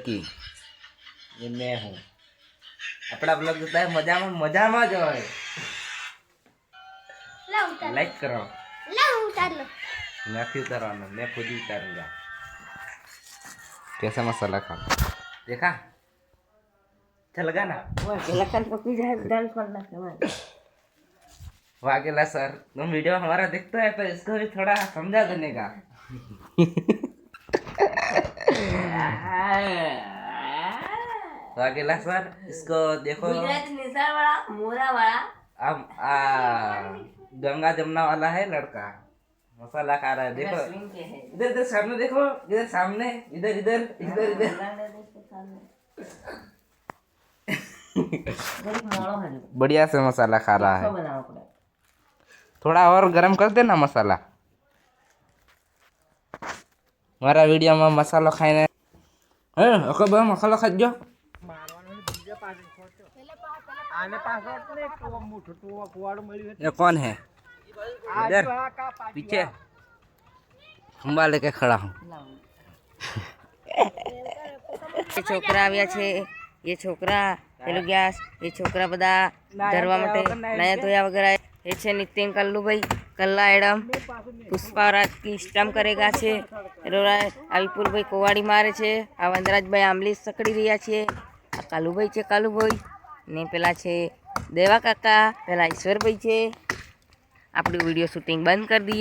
की ये मैं हूँ अपना ब्लॉग જોતા है મજામાં મજામાં જ હોય લાવ ઉતાર લાઈક કરો લાવ ઉતાર લો નથી उतारवाना मैं खुद ही उतारूंगा कैसा मसाला खा देखा अच्छा लगा ना લખન પકી જાય દાલ પર નાખે वाघेला सर तुम वीडियो हमारा देखते है पर इसको भी थोड़ा समझा देने का तो अगला सर इसको देखो वाला मोरा वाला। अब गंगा जमुना वाला है लड़का। मसाला खा रहा है देखो। इधर इधर सामने देखो इधर सामने इधर इधर इधर इधर। बढ़िया से मसाला खा रहा है। थोड़ा। और गरम कर देना मसाला। हमारा वीडियो में मसाला खाने હે અકો બે મસાલો ખાજો ये कौन है इधर पीछे ખંભા લેકે ખડા હું એ છોકરા આવ્યા છે એ છોકરા પેલું ગેસ એ છોકરા બધા ધરવા માટે નયા ધોયા વગર આયા. એ છે નિતિન કલ્લુભાઈ કલ્લા એડમ પુષ્પારાજ કી સ્ટમ કરેગા છે. આ કોવાડી મારે છે. આ વનરાજભાઈ આંબલી સકડી રહ્યા છે. આ કાલુભાઈ છે કાલુભાઈ. ને પેલા છે દેવા કાકા, પેલા ઈશ્વરભાઈ છે. આપણું વીડિયો શૂટિંગ બંધ કરી દઈએ.